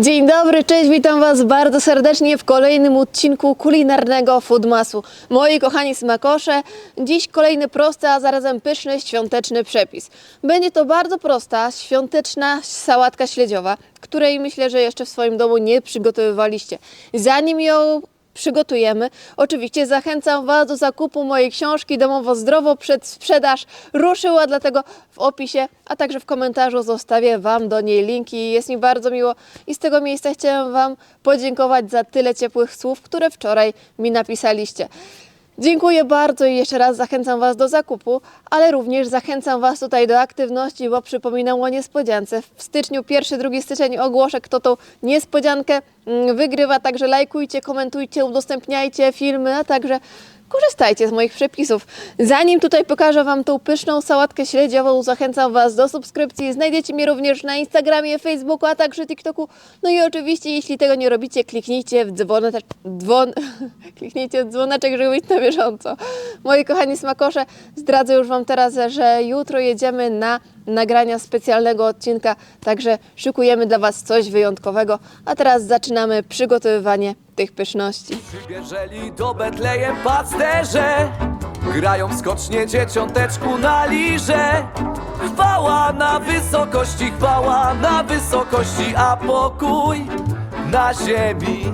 Dzień dobry, cześć, witam Was bardzo serdecznie w kolejnym odcinku kulinarnego Foodmasu. Moi kochani smakosze, dziś kolejny prosty, a zarazem pyszny, świąteczny przepis. Będzie to bardzo prosta, świąteczna sałatka śledziowa, której myślę, że jeszcze w swoim domu nie przygotowywaliście. Zanim ją przygotujemy. Oczywiście zachęcam Was do zakupu mojej książki Domowo Zdrowo przed sprzedaż ruszyła, dlatego w opisie, a także w komentarzu zostawię Wam do niej linki. Jest mi bardzo miło i z tego miejsca chciałem Wam podziękować za tyle ciepłych słów, które wczoraj mi napisaliście. Dziękuję bardzo i jeszcze raz zachęcam Was do zakupu, ale również zachęcam Was tutaj do aktywności, bo przypominam o niespodziance. W styczniu, 1-2 styczeń ogłoszę, kto tą niespodziankę mm, wygrywa, także lajkujcie, komentujcie, udostępniajcie filmy, a także korzystajcie z moich przepisów. Zanim tutaj pokażę Wam tą pyszną sałatkę śledziową, zachęcam Was do subskrypcji. Znajdziecie mnie również na Instagramie, Facebooku, a także TikToku. No i oczywiście, jeśli tego nie robicie, kliknijcie w dzwoneczek, dzwon, kliknijcie w dzwoneczek, żeby być na bieżąco. Moi kochani smakosze, zdradzę już Wam teraz, że jutro jedziemy na nagrania specjalnego odcinka, także szykujemy dla Was coś wyjątkowego. A teraz zaczynamy przygotowywanie tych pyszności. Przybierzeli do Betlejem pasterze Grają skocznie dzieciąteczku na lirze Chwała na wysokości, chwała na wysokości A pokój na ziemi.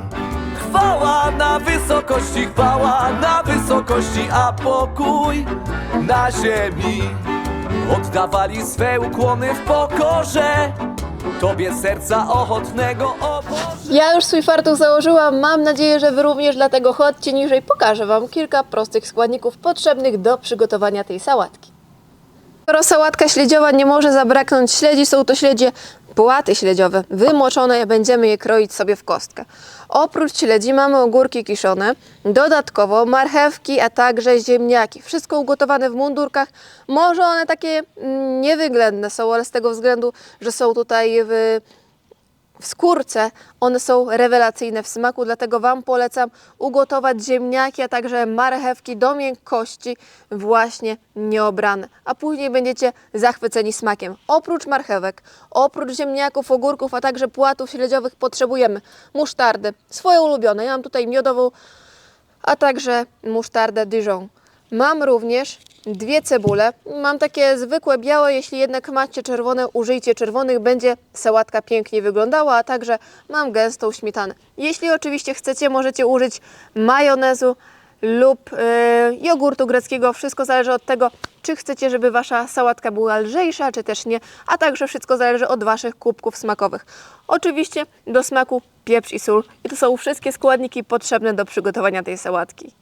Chwała na wysokości, chwała na wysokości A pokój na ziemi. Oddawali swe ukłony w pokorze Tobie serca ochotnego, o Boże Ja już swój fartuch założyłam, mam nadzieję, że Wy również, dlatego chodźcie niżej, pokażę Wam kilka prostych składników potrzebnych do przygotowania tej sałatki. Skoro sałatka śledziowa nie może zabraknąć śledzi, są to śledzie płaty śledziowe, wymoczone, będziemy je kroić sobie w kostkę. Oprócz śledzi mamy ogórki kiszone, dodatkowo marchewki, a także ziemniaki. Wszystko ugotowane w mundurkach. Może one takie mm, niewyględne są, ale z tego względu, że są tutaj w w skórce one są rewelacyjne w smaku, dlatego Wam polecam ugotować ziemniaki, a także marchewki do miękkości właśnie nieobrane, a później będziecie zachwyceni smakiem. Oprócz marchewek, oprócz ziemniaków, ogórków, a także płatów śledziowych potrzebujemy musztardy, swoje ulubione. Ja mam tutaj miodową, a także musztardę Dijon. Mam również dwie cebule. Mam takie zwykłe białe, jeśli jednak macie czerwone, użyjcie czerwonych, będzie sałatka pięknie wyglądała, a także mam gęstą śmietanę. Jeśli oczywiście chcecie, możecie użyć majonezu lub yy, jogurtu greckiego. Wszystko zależy od tego, czy chcecie, żeby wasza sałatka była lżejsza, czy też nie, a także wszystko zależy od waszych kubków smakowych. Oczywiście do smaku pieprz i sól. I to są wszystkie składniki potrzebne do przygotowania tej sałatki.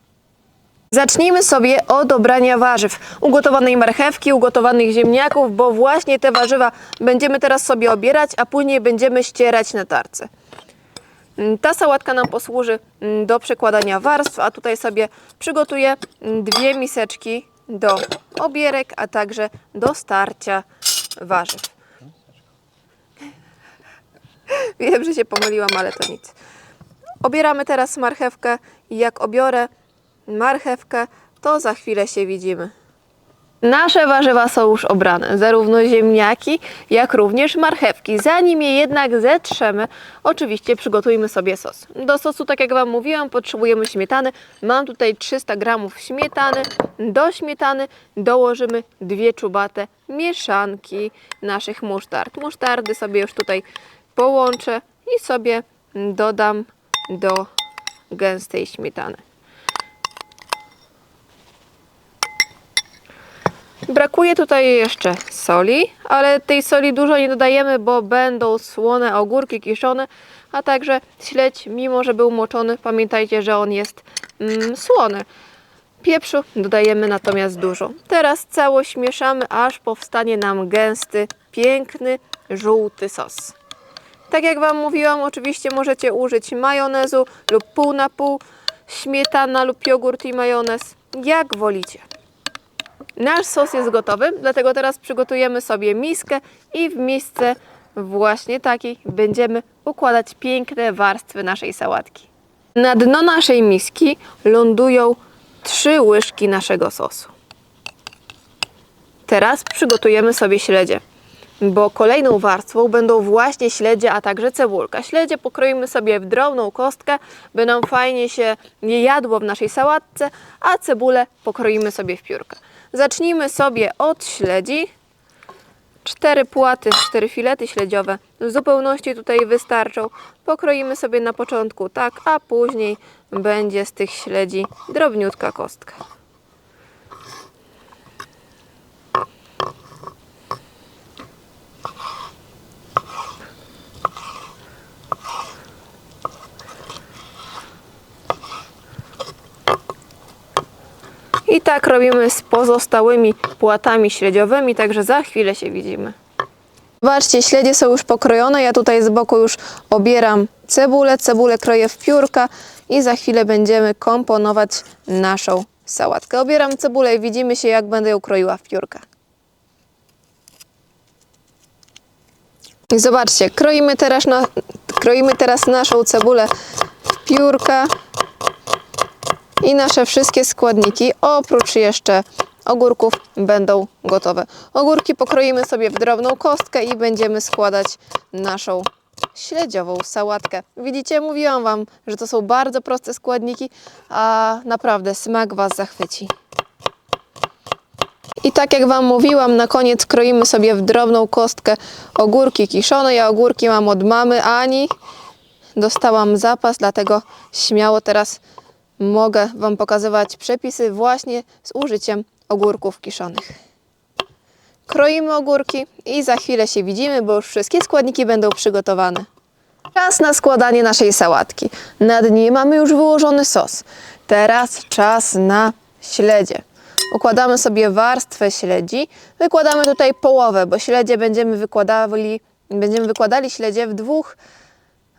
Zacznijmy sobie od dobrania warzyw. Ugotowanej marchewki, ugotowanych ziemniaków, bo właśnie te warzywa będziemy teraz sobie obierać, a później będziemy ścierać na tarce. Mm, Ta sałatka nam posłuży mm, do przekładania warstw, a tutaj sobie przygotuję mm, dwie miseczki do obierek, a także do starcia warzyw. Wiem, że się pomyliłam, ale to nic. Obieramy teraz marchewkę jak obiorę marchewkę, to za chwilę się widzimy. Nasze warzywa są już obrane, zarówno ziemniaki, jak również marchewki. Zanim je jednak zetrzemy, oczywiście przygotujmy sobie sos. Do sosu, tak jak Wam mówiłam, potrzebujemy śmietany. Mam tutaj 300 gramów śmietany. Do śmietany dołożymy dwie czubate mieszanki naszych musztard. Musztardy sobie już tutaj połączę i sobie dodam do gęstej śmietany. Brakuje tutaj jeszcze soli, ale tej soli dużo nie dodajemy, bo będą słone ogórki kiszone, a także śledź, mimo że był moczony, pamiętajcie, że on jest mm, słony. Pieprzu dodajemy natomiast dużo. Teraz całość mieszamy, aż powstanie nam gęsty, piękny, żółty sos. Tak jak Wam mówiłam, oczywiście możecie użyć majonezu lub pół na pół, śmietana lub jogurt i majonez, jak wolicie. Nasz sos jest gotowy, dlatego teraz przygotujemy sobie miskę i w misce właśnie takiej będziemy układać piękne warstwy naszej sałatki. Na dno naszej miski lądują trzy łyżki naszego sosu. Teraz przygotujemy sobie śledzie. bo kolejną warstwą będą właśnie śledzie, a także cebulka. Śledzie pokroimy sobie w drobną kostkę, by nam fajnie się nie jadło w naszej sałatce, a cebulę pokroimy sobie w piórkę. Zacznijmy sobie od śledzi. Cztery płaty, cztery filety śledziowe w zupełności tutaj wystarczą. Pokroimy sobie na początku tak, a później będzie z tych śledzi drobniutka kostka. I tak robimy z pozostałymi płatami śledziowymi, także za chwilę się widzimy. Zobaczcie, śledzie są już pokrojone. Ja tutaj z boku już obieram cebulę. Cebulę kroję w piórka i za chwilę będziemy komponować naszą sałatkę. Obieram cebulę i widzimy się, jak będę ją kroiła w piórka. I zobaczcie, kroimy teraz, na, kroimy teraz naszą cebulę w piórka i nasze wszystkie składniki, oprócz jeszcze ogórków, będą gotowe. Ogórki pokroimy sobie w drobną kostkę i będziemy składać naszą śledziową sałatkę. Widzicie, mówiłam Wam, że to są bardzo proste składniki, a naprawdę smak Was zachwyci. I tak jak Wam mówiłam, na koniec kroimy sobie w drobną kostkę ogórki kiszone. Ja ogórki mam od mamy Ani. Dostałam zapas, dlatego śmiało teraz mogę Wam pokazywać przepisy właśnie z użyciem ogórków kiszonych. Kroimy ogórki i za chwilę się widzimy, bo już wszystkie składniki będą przygotowane. Czas na składanie naszej sałatki. Na dnie mamy już wyłożony sos. Teraz czas na śledzie. Układamy sobie warstwę śledzi. Wykładamy tutaj połowę, bo śledzie będziemy wykładali, będziemy wykładali śledzie w dwóch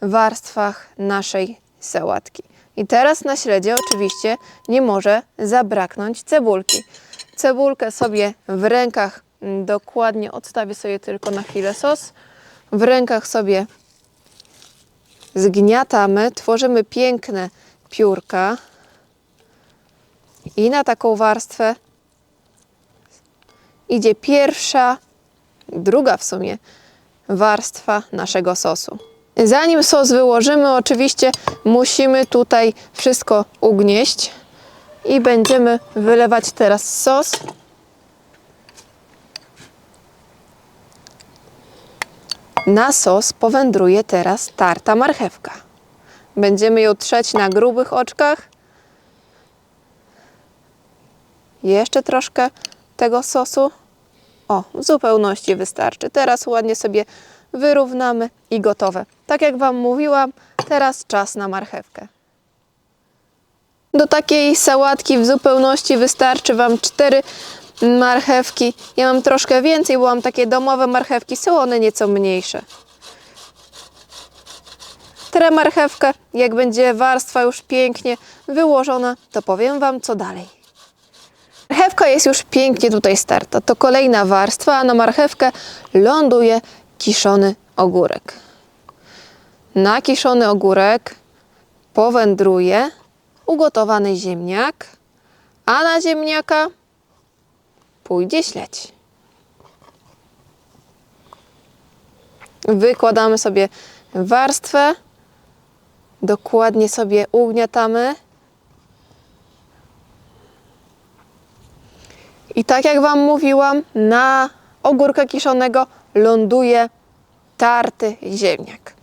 warstwach naszej sałatki. I teraz na śledzie oczywiście nie może zabraknąć cebulki. Cebulkę sobie w rękach mm, dokładnie odstawię sobie tylko na chwilę sos. W rękach sobie zgniatamy, tworzymy piękne piórka i na taką warstwę idzie pierwsza, druga w sumie warstwa naszego sosu. Zanim sos wyłożymy, oczywiście musimy tutaj wszystko ugnieść i będziemy wylewać teraz sos. Na sos powędruje teraz tarta marchewka. Będziemy ją trzeć na grubych oczkach. Jeszcze troszkę tego sosu. O, w zupełności wystarczy. Teraz ładnie sobie wyrównamy i gotowe. Tak jak Wam mówiłam, teraz czas na marchewkę. Do takiej sałatki w zupełności wystarczy Wam 4 marchewki. Ja mam troszkę więcej, bo mam takie domowe marchewki, są one nieco mniejsze. Tę marchewkę, jak będzie warstwa już pięknie wyłożona, to powiem Wam co dalej. Marchewka jest już pięknie tutaj starta. To kolejna warstwa, a na marchewkę ląduje kiszony ogórek. Na kiszony ogórek powędruje ugotowany ziemniak, a na ziemniaka pójdzie śledź. Wykładamy sobie warstwę, dokładnie sobie ugniatamy. I tak jak Wam mówiłam, na ogórka kiszonego ląduje tarty ziemniak.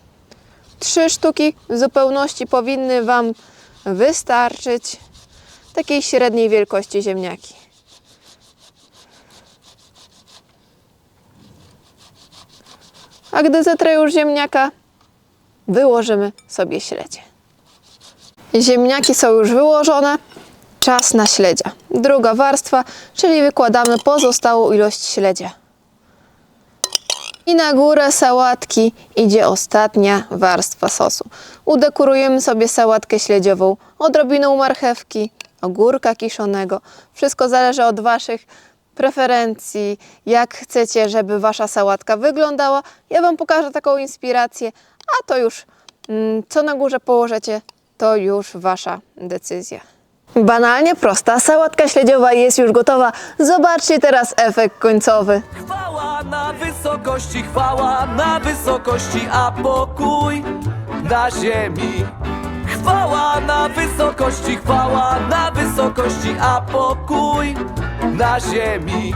Trzy sztuki w zupełności powinny Wam wystarczyć takiej średniej wielkości ziemniaki. A gdy zetrę już ziemniaka, wyłożymy sobie śledzie. Ziemniaki są już wyłożone. Czas na śledzia. Druga warstwa, czyli wykładamy pozostałą ilość śledzia. I na górę sałatki idzie ostatnia warstwa sosu. Udekorujemy sobie sałatkę śledziową odrobiną marchewki, ogórka kiszonego. Wszystko zależy od Waszych preferencji, jak chcecie, żeby Wasza sałatka wyglądała. Ja Wam pokażę taką inspirację, a to już mm, co na górze położycie, to już Wasza decyzja. Banalnie prosta, sałatka śledziowa jest już gotowa. Zobaczcie teraz efekt końcowy. Chwała na wysokości, chwała na wysokości, a pokój na ziemi. Chwała na wysokości, chwała na wysokości, a pokój na ziemi.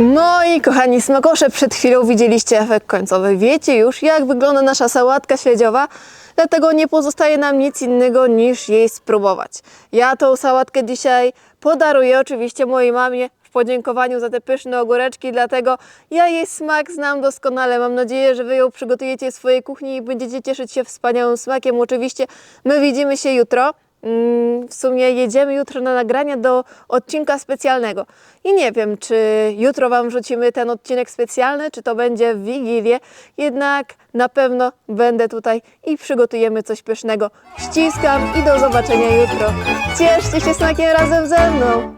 No i kochani smakosze, przed chwilą widzieliście efekt końcowy. Wiecie już, jak wygląda nasza sałatka śledziowa, dlatego nie pozostaje nam nic innego niż jej spróbować. Ja tą sałatkę dzisiaj podaruję oczywiście mojej mamie w podziękowaniu za te pyszne ogóreczki, dlatego ja jej smak znam doskonale. Mam nadzieję, że Wy ją przygotujecie w swojej kuchni i będziecie cieszyć się wspaniałym smakiem. Oczywiście my widzimy się jutro. Mm, W sumie jedziemy jutro na nagrania do odcinka specjalnego. I nie wiem, czy jutro Wam wrzucimy ten odcinek specjalny, czy to będzie w Wigilię. Jednak na pewno będę tutaj i przygotujemy coś pysznego. Ściskam i do zobaczenia jutro. Cieszcie się smakiem razem ze mną.